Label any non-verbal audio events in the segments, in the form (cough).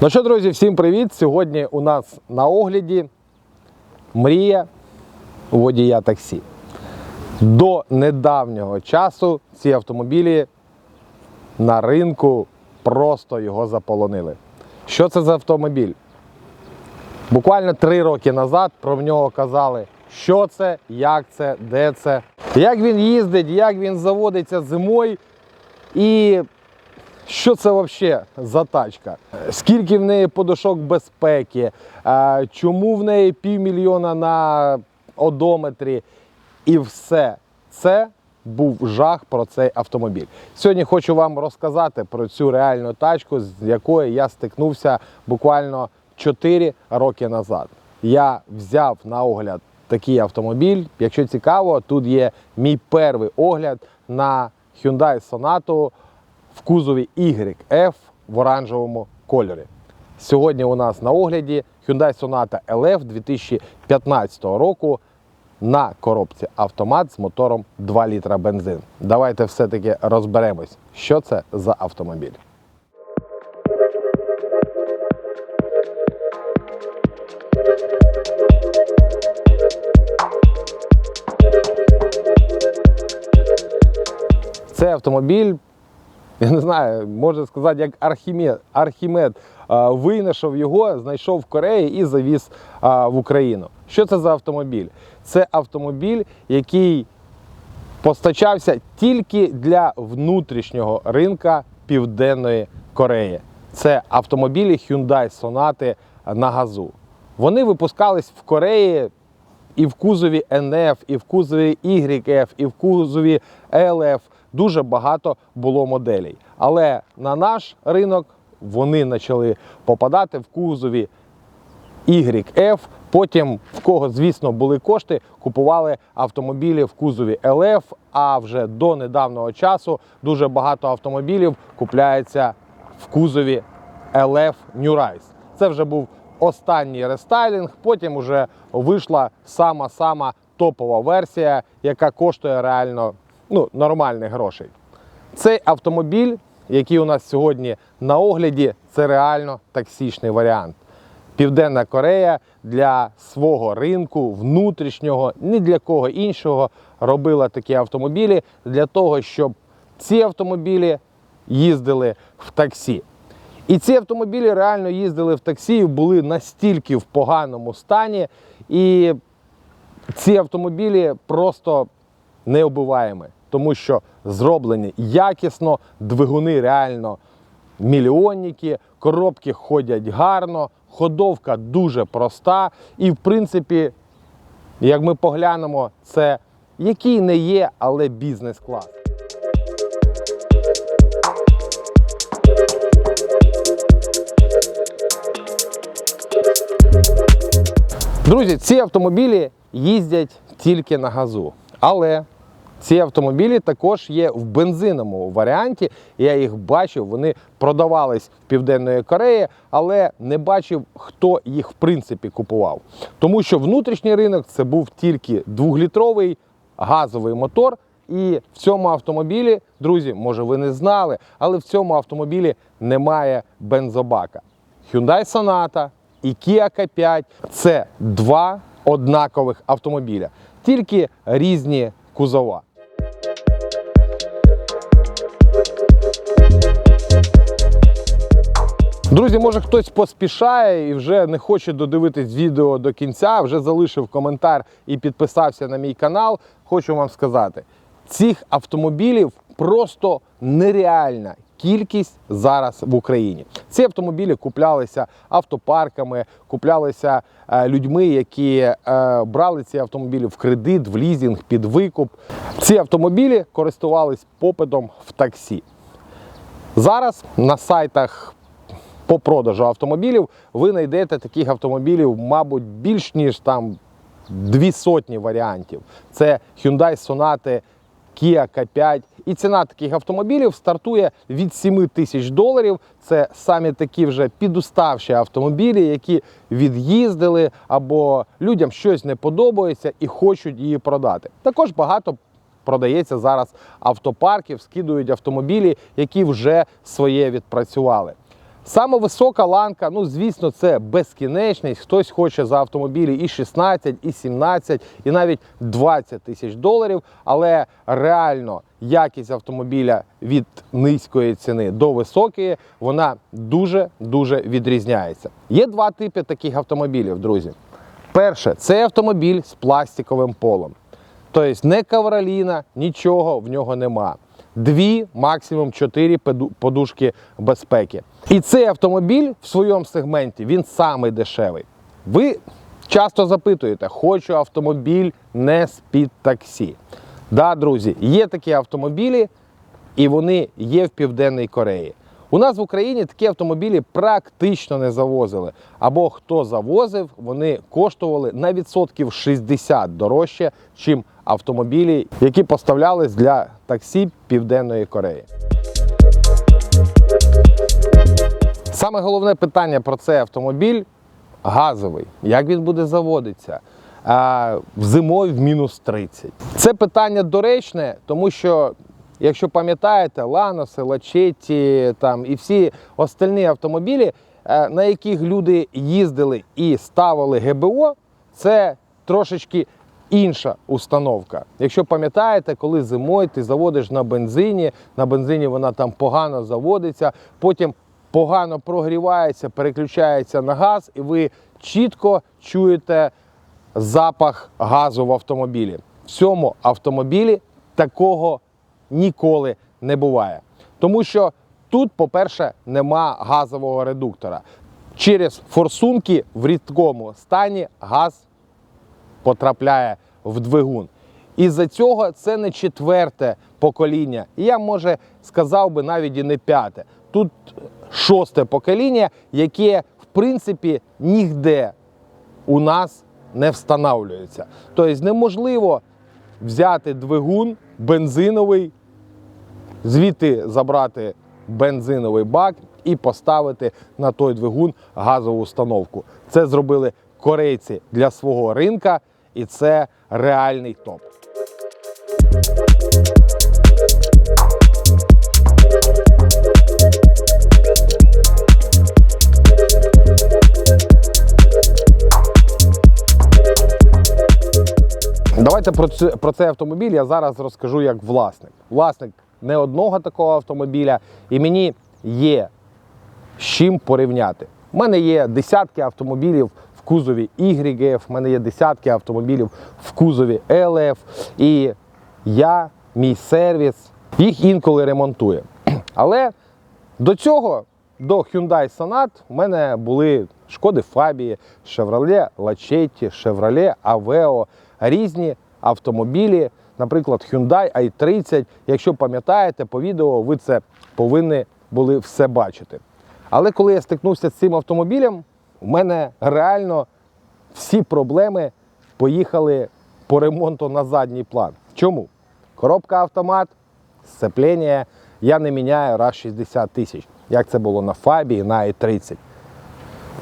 Ну що, друзі, всім привіт! Сьогодні у нас на огляді мрія водія таксі. До недавнього часу ці автомобілі на ринку просто його заполонили. Що це за автомобіль? Буквально три роки назад про нього казали, що це, як це, де це, як він їздить, як він заводиться зимою і що це взагалі за тачка? Скільки в неї подушок безпеки? Е, Чому в неї півмільйона на одометрі? І все це був жах про цей автомобіль. Сьогодні хочу вам розказати про цю реальну тачку, з якою я стикнувся буквально 4 роки назад. Я взяв на огляд такий автомобіль. Якщо цікаво, тут є мій перший огляд на Hyundai Sonata в кузові YF в оранжевому кольорі. Сьогодні у нас на огляді Hyundai Sonata LF 2015 року на коробці автомат з мотором 2 літра бензин. Давайте все-таки розберемось, що це за автомобіль. Цей автомобіль я не знаю, можна сказати, як Архімед. Архімед винайшов його, знайшов в Кореї і завіз в Україну. Що це за автомобіль? Це автомобіль, який постачався тільки для внутрішнього ринка Південної Кореї. Це автомобілі Hyundai Sonata на газу. Вони випускались в Кореї і в кузові NF, і в кузові YF, і в кузові LF. Дуже багато було моделей. Але на наш ринок вони почали попадати в кузові YF. Потім, в кого, звісно, були кошти, купували автомобілі в кузові LF. А вже до недавнього часу дуже багато автомобілів купляється в кузові LF New Rise. Це вже був останній рестайлінг. Потім вже вийшла сама-сама топова версія, яка коштує реально ну, нормальних грошей. Цей автомобіль, який у нас сьогодні на огляді, це реально таксічний варіант. Південна Корея для свого ринку внутрішнього, ні для кого іншого робила такі автомобілі для того, щоб ці автомобілі їздили в таксі. І ці автомобілі реально їздили в таксі, і були настільки в поганому стані, і ці автомобілі просто необиваємі, тому що зроблені якісно, двигуни реально мільйонники, коробки ходять гарно, ходовка дуже проста. І, в принципі, як ми поглянемо, це який не є, але бізнес-клас. Друзі, ці автомобілі їздять тільки на газу. Але ці автомобілі також є в бензиновому варіанті. Я їх бачив, вони продавались в Південної Кореї, але не бачив, хто їх в принципі купував. Тому що внутрішній ринок це був тільки двохлітровий газовий мотор. І в цьому автомобілі, друзі, може ви не знали, але в цьому автомобілі немає бензобака. Hyundai Sonata і Kia K5 це два однакових автомобіля, тільки різні кузова. Друзі, може хтось поспішає і вже не хоче додивитись відео до кінця, вже залишив коментар і підписався на мій канал. Хочу вам сказати, цих автомобілів просто нереальна кількість зараз в Україні. Ці автомобілі куплялися автопарками, куплялися е, людьми, які е, брали ці автомобілі в кредит, в лізінг, під викуп. Ці автомобілі користувались попитом в таксі. Зараз на сайтах по продажу автомобілів ви знайдете таких автомобілів, мабуть, більш ніж там дві сотні варіантів. Це Hyundai Sonata, Kia K5. І ціна таких автомобілів стартує від 7 тисяч доларів. Це самі такі вже підуставші автомобілі, які від'їздили або людям щось не подобається і хочуть її продати. Також багато продається зараз автопарків, скидують автомобілі, які вже своє відпрацювали. Саме висока ланка, ну звісно, це безкінечність. Хтось хоче за автомобілі і 16, і 17, і навіть 20 тисяч доларів. Але реально якість автомобіля від низької ціни до високої, вона дуже дуже відрізняється. Є два типи таких автомобілів, друзі. Перше, це автомобіль з пластиковим полом. Тобто не кавроліна, нічого в нього нема. Дві, максимум чотири подушки безпеки. І цей автомобіль в своєму сегменті він самий дешевий. Ви часто запитуєте, хочу автомобіль не з-під таксі. Да, друзі, є такі автомобілі, і вони є в Південній Кореї. У нас в Україні такі автомобілі практично не завозили. Або хто завозив, вони коштували на відсотків 60 дорожче, чим автомобілі, які поставлялись для таксі Південної Кореї. Саме головне питання про цей автомобіль газовий. Як він буде заводитися? В зимою в мінус 30. Це питання доречне, тому що, якщо пам'ятаєте, Ланоси, Лачеті там і всі остальні автомобілі, е, на яких люди їздили і ставили ГБО, це трошечки інша установка. Якщо пам'ятаєте, коли зимою ти заводиш на бензині, на бензині вона там погано заводиться, потім погано прогрівається, переключається на газ, і ви чітко чуєте запах газу в автомобілі. В цьому автомобілі такого ніколи не буває. Тому що тут, по-перше, нема газового редуктора. Через форсунки в рідкому стані газ потрапляє в двигун. Із-за цього це не четверте покоління. Я, може, сказав би навіть і не п'яте. Тут шосте покоління, яке, в принципі, ніде у нас не встановлюється. Тобто неможливо взяти двигун бензиновий, звідти забрати бензиновий бак і поставити на той двигун газову установку. Це зробили корейці для свого ринка, і це реальний топ. Давайте про, це, про цей автомобіль я зараз розкажу як власник. Власник не одного такого автомобіля, і мені є з чим порівняти. У мене є десятки автомобілів кузові YF, в мене є десятки автомобілів в кузові LF, і я, мій сервіс, їх інколи ремонтує. (clears throat) Але до цього, до Hyundai Sonat, у мене були Шкоди Фабії, Chevrolet Lachetti, Chevrolet Aveo, різні автомобілі, наприклад, Hyundai i30. Якщо пам'ятаєте по відео, ви це повинні були все бачити. Але коли я стикнувся з цим автомобілем, у мене реально всі проблеми поїхали по ремонту на задній план. Чому? Коробка автомат, сцеплення я не міняю раз 60 тисяч, як це було на Фабії, на i30.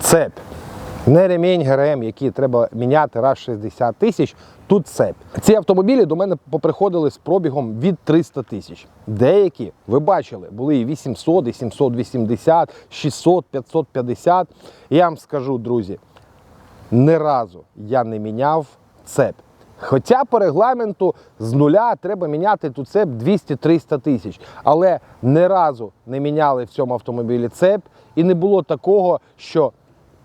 Цепь. Не ремінь ГРМ, який треба міняти раз 60 тисяч, тут цепь. Ці автомобілі до мене поприходили з пробігом від 300 тисяч. Деякі, ви бачили, були і 800, і 780, 600, 550. Я вам скажу, друзі, ні разу я не міняв цепь. Хоча по регламенту з нуля треба міняти ту цеп 200-300 тисяч. Але ні разу не міняли в цьому автомобілі цеп, і не було такого, що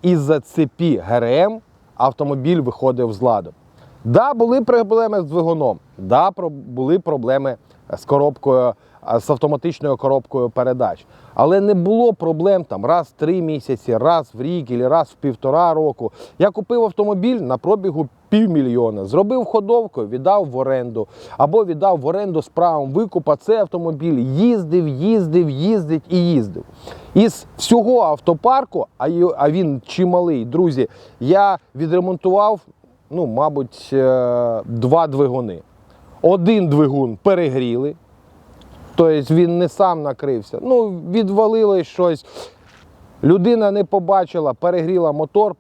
із-за цепі ГРМ автомобіль виходив з ладу. Да, були проблеми з двигуном, да, були проблеми з коробкою, з автоматичною коробкою передач. Але не було проблем там раз в три місяці, раз в рік, або раз в півтора року. Я купив автомобіль на пробігу півмільйона, зробив ходовку, віддав в оренду, або віддав в оренду з правом викупа. Цей автомобіль їздив, їздив, їздить і їздив. Із всього автопарку, а він чималий, друзі, я відремонтував, ну, мабуть, е, два двигуни. Один двигун перегріли, тобто він не сам накрився. Ну, відвалилось щось. Людина не побачила, перегріла мотор,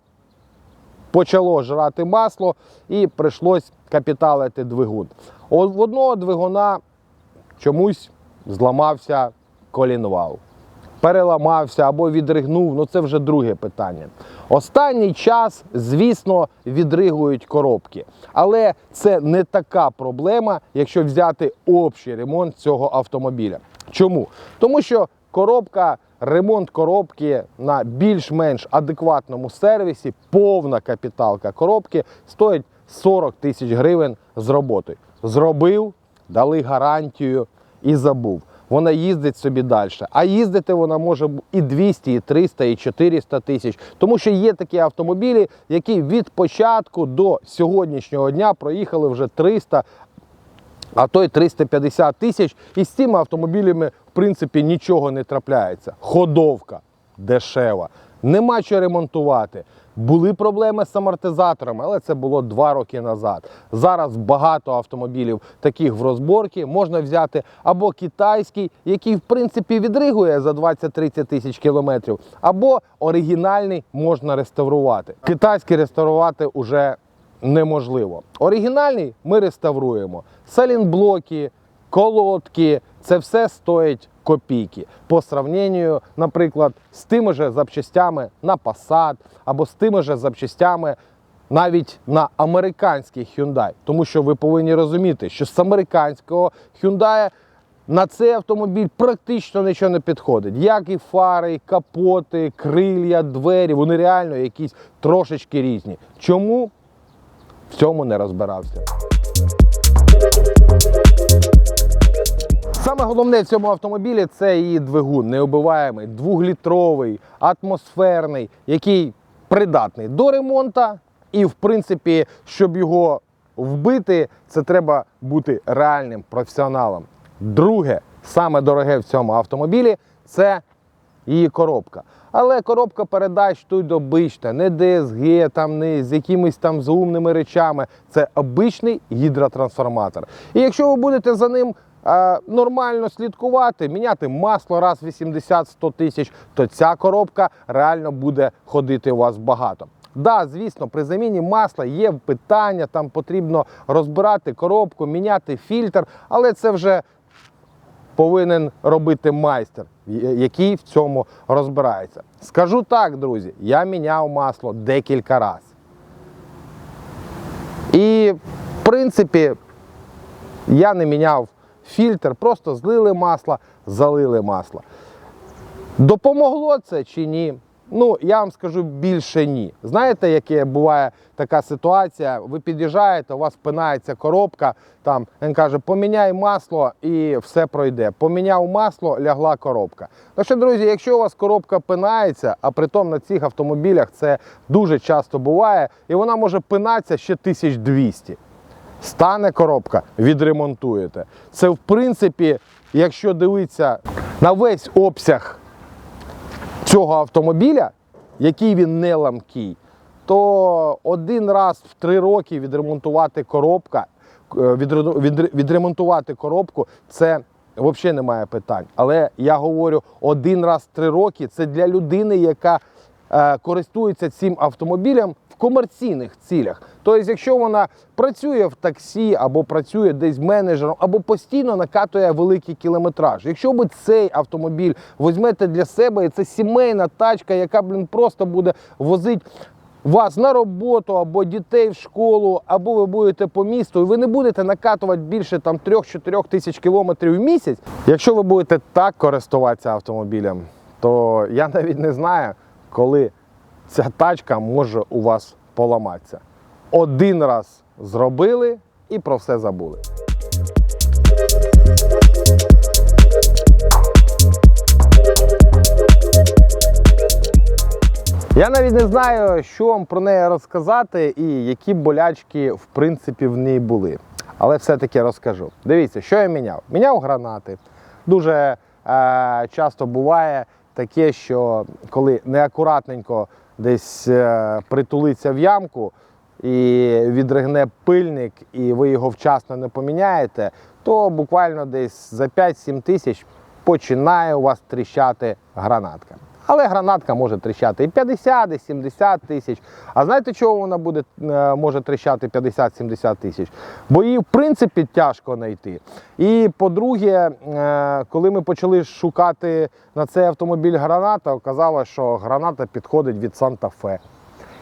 почало жрати масло і прийшлось капіталити двигун. В одного двигуна чомусь зламався колінвал. Переламався або відригнув, ну це вже друге питання. Останній час, звісно, відригують коробки. Але це не така проблема, якщо взяти общий ремонт цього автомобіля. Чому? Тому що коробка, ремонт коробки на більш-менш адекватному сервісі, повна капіталка коробки стоїть 40 тисяч гривень з роботою. Зробив, дали гарантію і забув. Вона їздить собі далі. А їздити вона може і 200, і 300, і 400 тисяч. Тому що є такі автомобілі, які від початку до сьогоднішнього дня проїхали вже 300, а то й 350 тисяч. І з цими автомобілями, в принципі, нічого не трапляється. Ходовка дешева, нема що ремонтувати. Були проблеми з амортизаторами, але це було два роки назад. Зараз багато автомобілів таких в розборці можна взяти або китайський, який в принципі відригує за 20-30 тисяч кілометрів, або оригінальний можна реставрувати. Китайський реставрувати уже неможливо. Оригінальний ми реставруємо. Салінблоки, колодки, це все стоїть копійки по сравненню, наприклад, з тими же запчастями на Passat або з тими же запчастями навіть на американський Hyundai. Тому що ви повинні розуміти, що з американського Hyundai на цей автомобіль практично нічого не підходить. Як і фари, і капоти, крилля, двері, вони реально якісь трошечки різні. Чому? В цьому не розбирався. Саме головне в цьому автомобілі це її двигун, неубиваємий, двохлітровий, атмосферний, який придатний до ремонту. І, в принципі, щоб його вбити, це треба бути реальним професіоналом. Друге, саме дороге в цьому автомобілі це її коробка. Але коробка передач тут обична, не DSG, там, не з якимись там заумними речами. Це обичний гідротрансформатор. І якщо ви будете за ним нормально слідкувати, міняти масло раз в 80-100 тисяч, то ця коробка реально буде ходити у вас багато. Да, звісно, при заміні масла є питання, там потрібно розбирати коробку, міняти фільтр, але це вже повинен робити майстер, який в цьому розбирається. Скажу так, друзі, я міняв масло декілька разів. І, в принципі, я не міняв фільтр, просто злили масло, залили масло. Допомогло це чи ні? Ну, я вам скажу більше ні. Знаєте, яке буває така ситуація? Ви під'їжджаєте, у вас пинається коробка, там він каже, поміняй масло і все пройде. Поміняв масло, лягла коробка. Ну що, друзі, якщо у вас коробка пинається, а притом на цих автомобілях це дуже часто буває, і вона може пинатися ще 1200. Стане коробка, відремонтуєте. Це в принципі, якщо дивитися на весь обсяг цього автомобіля, який він не ламкий, то один раз в три роки відремонтувати коробка, е, відре- відре- відремонтувати коробку це взагалі немає питань. Але я говорю, один раз в три роки це для людини, яка е, користується цим автомобілем комерційних цілях. Тобто, якщо вона працює в таксі або працює десь менеджером, або постійно накатує великий кілометраж. Якщо ви цей автомобіль візьмете для себе, і це сімейна тачка, яка блін просто буде возити вас на роботу або дітей в школу, або ви будете по місту, і ви не будете накатувати більше там 3-4 тисяч кілометрів в місяць. Якщо ви будете так користуватися автомобілем, то я навіть не знаю, коли ця тачка може у вас поламатися. Один раз зробили і про все забули. Я навіть не знаю, що вам про неї розказати і які болячки в принципі в ній були. Але все-таки розкажу. Дивіться, що я міняв. Міняв гранати. Дуже е, часто буває таке, що коли неакуратненько десь е, притулиться в ямку і відригне пильник, і ви його вчасно не поміняєте, то буквально десь за 5-7 тисяч починає у вас тріщати гранатка. Але гранатка може тріщати і 50, і 70 тисяч. А знаєте, чого вона буде, е, може тріщати 50-70 тисяч? Бо її, в принципі, тяжко знайти. І по-друге, е, коли ми почали шукати на цей автомобіль граната, оказалось, що граната підходить від Санта-Фе.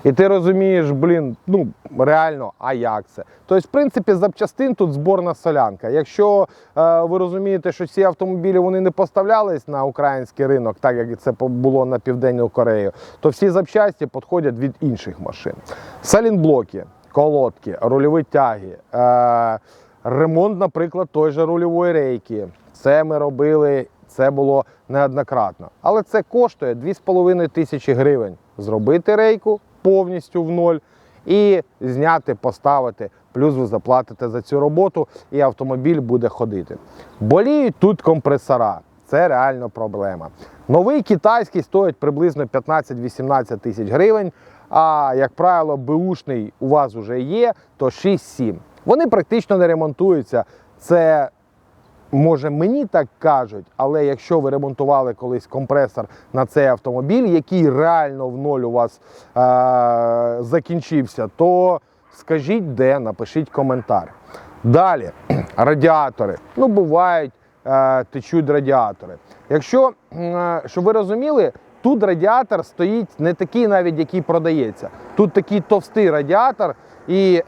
І ти розумієш, блін, ну реально, а як це? Тобто, в принципі, запчастин тут зборна солянка. Якщо е, ви розумієте, що ці автомобілі вони не поставлялись на український ринок, так як це було на Південну Корею, то всі запчасті підходять від інших машин. Салінблоки, колодки, рульові тяги, е, ремонт, наприклад, той же рульової рейки. Це ми робили. Це було неоднократно. Але це коштує 2,5 тисячі гривень. Зробити рейку повністю в ноль і зняти, поставити. Плюс ви заплатите за цю роботу, і автомобіль буде ходити. Боліють тут компресора. Це реально проблема. Новий китайський стоїть приблизно 15-18 тисяч гривень. А як правило, беушний у вас вже є, то 6-7. Вони практично не ремонтуються. Це Може, мені так кажуть, але якщо ви ремонтували колись компресор на цей автомобіль, який реально в ноль у вас е- закінчився, то скажіть де, напишіть коментар. Далі, (clears throat) радіатори. Ну, бувають, е- течуть радіатори. Якщо, е- щоб ви розуміли, тут радіатор стоїть не такий навіть, який продається. Тут такий товстий радіатор, і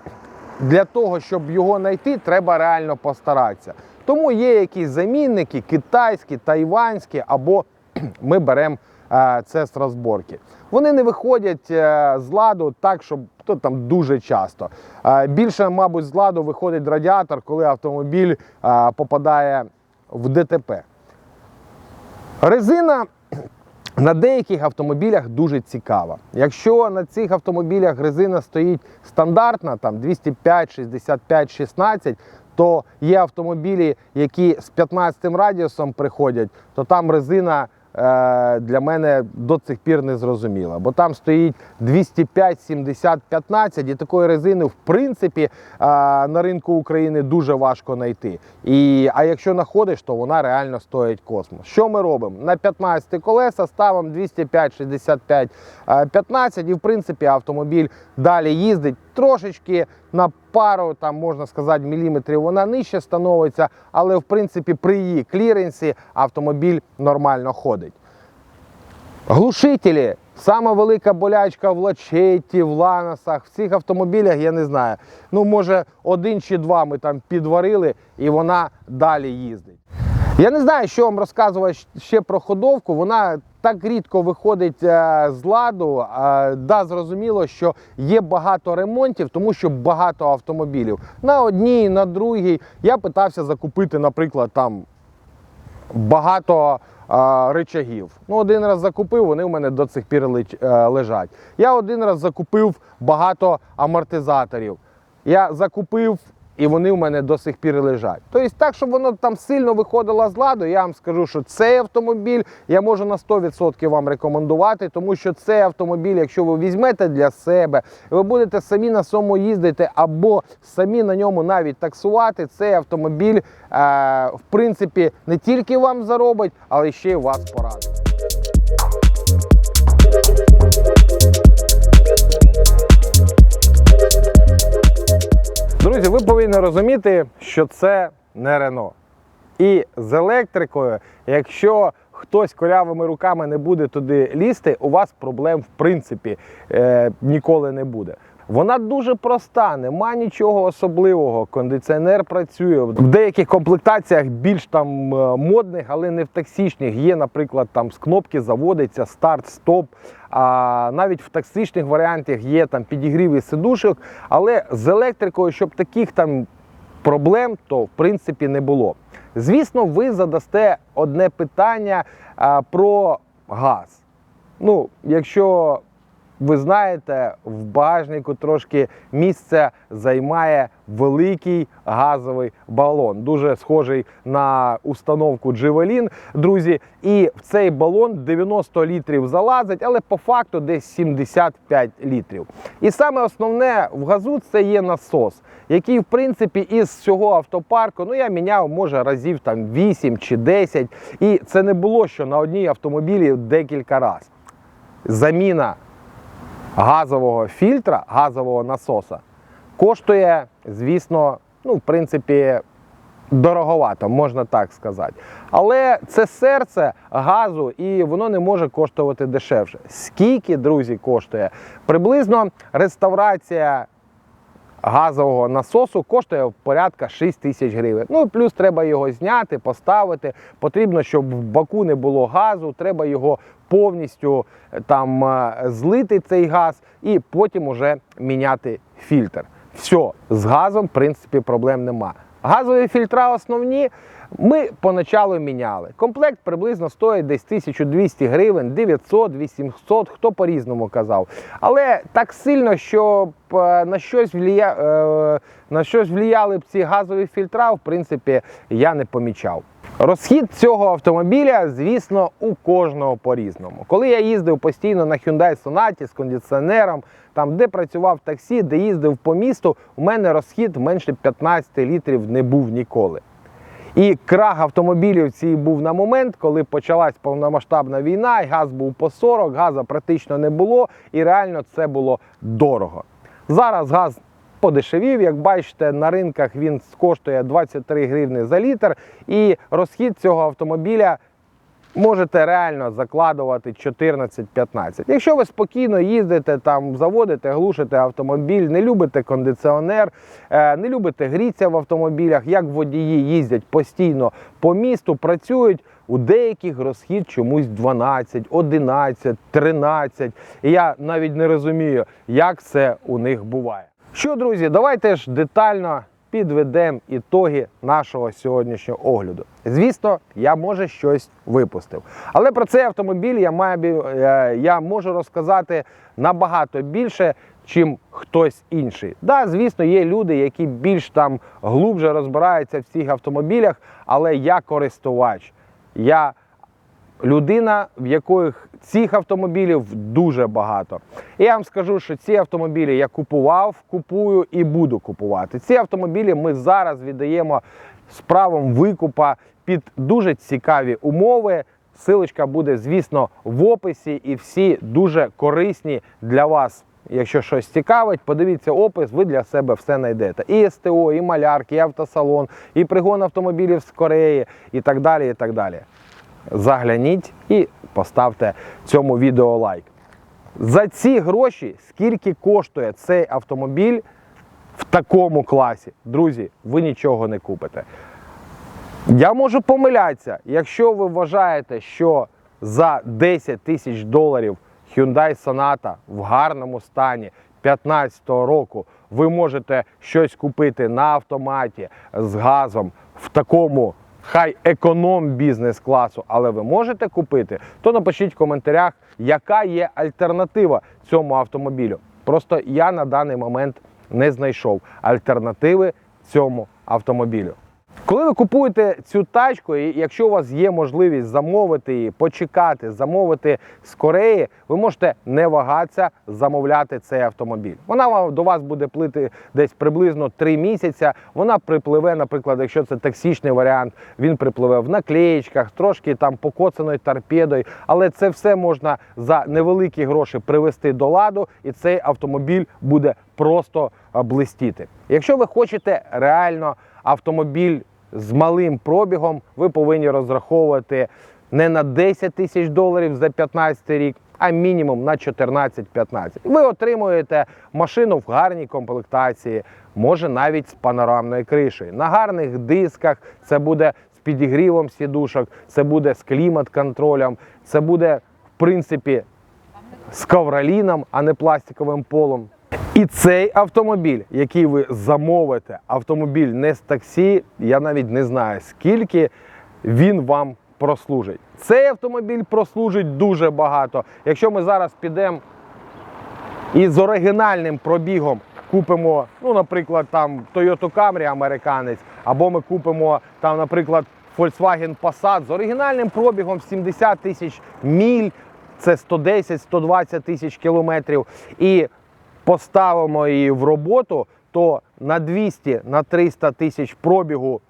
для того, щоб його знайти, треба реально постаратися. Тому є якісь замінники, китайські, тайванські, або (clears throat) ми беремо е, це з розборки. Вони не виходять е, з ладу так, щоб то там дуже часто. Е, більше, мабуть, з ладу виходить радіатор, коли автомобіль попадає в ДТП. Резина (clears throat) на деяких автомобілях дуже цікава. Якщо на цих автомобілях резина стоїть стандартна, там 205, 65, 16, то є автомобілі, які з 15 радіусом приходять, то там резина е, для мене до цих пір не зрозуміла. Бо там стоїть 205, 70, 15, і такої резини, в принципі, е, на ринку України дуже важко знайти. І, а якщо знаходиш, то вона реально стоїть космос. Що ми робимо? На 15 колеса ставимо 205, 65, е, 15, і в принципі автомобіль далі їздить трошечки на пару, там можна сказати, міліметрів вона нижче становиться, але в принципі при її кліренсі автомобіль нормально ходить. Глушителі. Сама велика болячка в лачеті, в ланосах, в цих автомобілях, я не знаю. Ну, може, один чи два ми там підварили, і вона далі їздить. Я не знаю, що вам розказувати ще про ходовку. Вона так рідко виходить е, з ладу. Е, Да, зрозуміло, що є багато ремонтів, тому що багато автомобілів. На одній, на другій. Я питався закупити, наприклад, там багато а, речагів. Ну, один раз закупив, вони в мене до цих пір е, лежать. Я один раз закупив багато амортизаторів. Я закупив. І вони в мене до сих пір лежать. Тобто, так, щоб воно там сильно виходило з ладу, я вам скажу, що цей автомобіль я можу на 100% вам рекомендувати, тому що цей автомобіль, якщо ви візьмете для себе, ви будете самі на цьому їздити або самі на ньому навіть таксувати, цей автомобіль, е, в принципі, не тільки вам заробить, але ще й вас порадить. Друзі, ви повинні розуміти, що це не Рено. І з електрикою, якщо хтось корявими руками не буде туди лізти, у вас проблем в принципі е, ніколи не буде. Вона дуже проста, нема нічого особливого. Кондиціонер працює. В деяких комплектаціях більш там е, модних, але не в токсичних. Є, наприклад, там з кнопки заводиться старт, стоп. А навіть в таксичних варіантах є там підігріви сидушок, але з електрикою, щоб таких там проблем, то в принципі не було. Звісно, ви задасте одне питання а, про газ. Ну, якщо ви знаєте, в багажнику трошки місце займає великий газовий балон, дуже схожий на установку Джевелін, друзі. І в цей балон 90 літрів залазить, але по факту десь 75 літрів. І саме основне в газу це є насос, який, в принципі, із всього автопарку ну я міняв може разів там 8 чи 10. І це не було що на одній автомобілі декілька разів. Заміна газового фільтра, газового насоса коштує, звісно, ну, в принципі, дороговато, можна так сказати. Але це серце газу і воно не може коштувати дешевше. Скільки, друзі, коштує? Приблизно реставрація газового насосу коштує порядка 6 тисяч гривень. Ну плюс треба його зняти, поставити. Потрібно, щоб в баку не було газу, треба його повністю е, там е, злити цей газ і потім уже міняти фільтр. Все, з газом, в принципі, проблем нема. Газові фільтра основні ми поначалу міняли. Комплект приблизно стоїть десь 1200 гривень, 900, 800, хто по-різному казав. Але так сильно, щоб е, на щось, влія... е, на щось влияли б ці газові фільтра, в принципі, я не помічав. Розхід цього автомобіля, звісно, у кожного по-різному. Коли я їздив постійно на Hyundai Sonata з кондиціонером, там де працював таксі, де їздив по місту, у мене розхід менше 15 літрів не був ніколи. І крах автомобілів цій був на момент, коли почалась повномасштабна війна, і газ був по 40, газу практично не було, і реально це було дорого. Зараз газ подешевів, як бачите, на ринках він коштує 23 гривни за літр, і розхід цього автомобіля можете реально закладувати 14-15. Якщо ви спокійно їздите, там заводите, глушите автомобіль, не любите кондиціонер, е, не любите грітися в автомобілях, як водії їздять постійно по місту, працюють. У деяких розхід чомусь 12, 11, 13. І я навіть не розумію, як це у них буває. Що, друзі, давайте ж детально підведемо ітоги нашого сьогоднішнього огляду. Звісно, я може щось випустив. Але про цей автомобіль я маю е, я можу розказати набагато більше, чим хтось інший. Да, звісно, є люди, які більш там глубже розбираються в цих автомобілях, але я користувач. Я людина, в яких цих автомобілів дуже багато. І я вам скажу, що ці автомобілі я купував, купую і буду купувати. Ці автомобілі ми зараз віддаємо з правом викупа під дуже цікаві умови. Силочка буде, звісно, в описі, і всі дуже корисні для вас. Якщо щось цікавить, подивіться опис, ви для себе все знайдете. І СТО, і малярки, і автосалон, і пригон автомобілів з Кореї, і так далі. і так далі загляніть і поставте цьому відео лайк. За ці гроші, скільки коштує цей автомобіль в такому класі, друзі, ви нічого не купите. Я можу помилятися, якщо ви вважаєте, що за 10 тисяч доларів Hyundai Sonata в гарному стані 2015 року ви можете щось купити на автоматі з газом в такому хай економ бізнес класу, але ви можете купити, то напишіть в коментарях, яка є альтернатива цьому автомобілю. Просто я на даний момент не знайшов альтернативи цьому автомобілю. Коли ви купуєте цю тачку, і якщо у вас є можливість замовити її, почекати, замовити з Кореї, ви можете не вагатися замовляти цей автомобіль. Вона вам до вас буде плити десь приблизно 3 місяці. Вона припливе, наприклад, якщо це таксічний варіант, він припливе в наклеєчках, трошки там покоцаною торпедою. Але це все можна за невеликі гроші привести до ладу, і цей автомобіль буде просто блистіти. Якщо ви хочете реально автомобіль з малим пробігом, ви повинні розраховувати не на 10 тисяч доларів за 15 рік, а мінімум на 14-15. Ви отримуєте машину в гарній комплектації, може навіть з панорамною кришею. На гарних дисках це буде з підігрівом сідушок, це буде з клімат-контролем, це буде, в принципі, з ковроліном, а не пластиковим полом. І цей автомобіль, який ви замовите, автомобіль не з таксі, я навіть не знаю, скільки він вам прослужить. Цей автомобіль прослужить дуже багато. Якщо ми зараз підемо і з оригінальним пробігом купимо, ну, наприклад, там Toyota Camry американець, або ми купимо там, наприклад, Volkswagen Passat з оригінальним пробігом 70 тисяч міль, це 110-120 тисяч кілометрів, і поставимо її в роботу, то на 200 на 300 тисяч пробігу,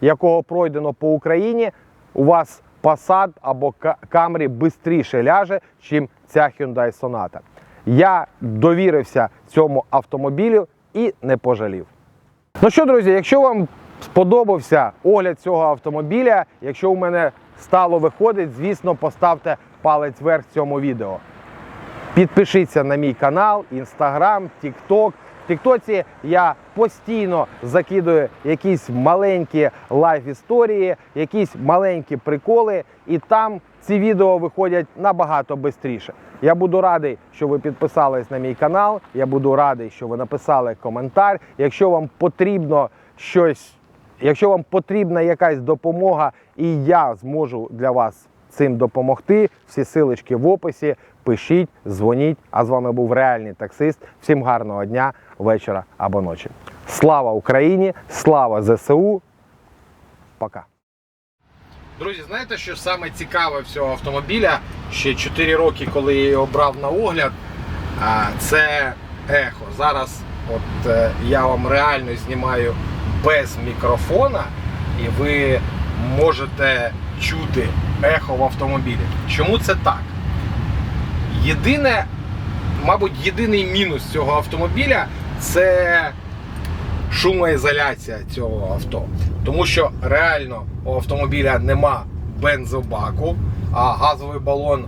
якого пройдено по Україні, у вас Passat або Camry швидше ляже, чим ця Hyundai Sonata. Я довірився цьому автомобілю і не пожалів. Ну що, друзі, якщо вам сподобався огляд цього автомобіля, якщо у мене стало виходить, звісно, поставте палець вверх цьому відео. Підпишіться на мій канал, інстаграм, тікток. В Тіктоці я постійно закидую якісь маленькі лайф-історії, якісь маленькі приколи, і там ці відео виходять набагато швидше. Я буду радий, що ви підписались на мій канал. Я буду радий, що ви написали коментар. Якщо вам потрібно щось, якщо вам потрібна якась допомога, і я зможу для вас цим допомогти. Всі силочки в описі. Пишіть, дзвоніть. А з вами був реальний таксист. Всім гарного дня, вечора або ночі. Слава Україні! Слава ЗСУ! Пока! Друзі, знаєте, що саме цікаве в цього автомобіля? Ще 4 роки, коли я його брав на огляд, це ехо. Зараз от е, я вам реально знімаю без мікрофона, і ви можете чути ехо в автомобілі. Чому це так? Єдине, мабуть, єдиний мінус цього автомобіля це шумоізоляція цього авто. Тому що реально у автомобіля нема бензобаку, а газовий балон,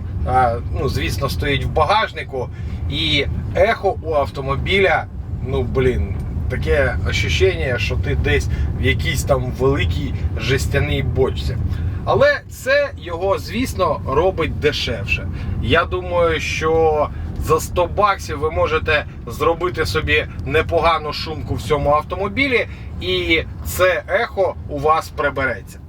ну, звісно, стоїть в багажнику. І ехо у автомобіля, ну блін, таке ощущення, що ти десь в якійсь там великій жестяній бочці. Але це його, звісно, робить дешевше. Я думаю, що за 100 баксів ви можете зробити собі непогану шумку в цьому автомобілі, і це ехо у вас прибереться.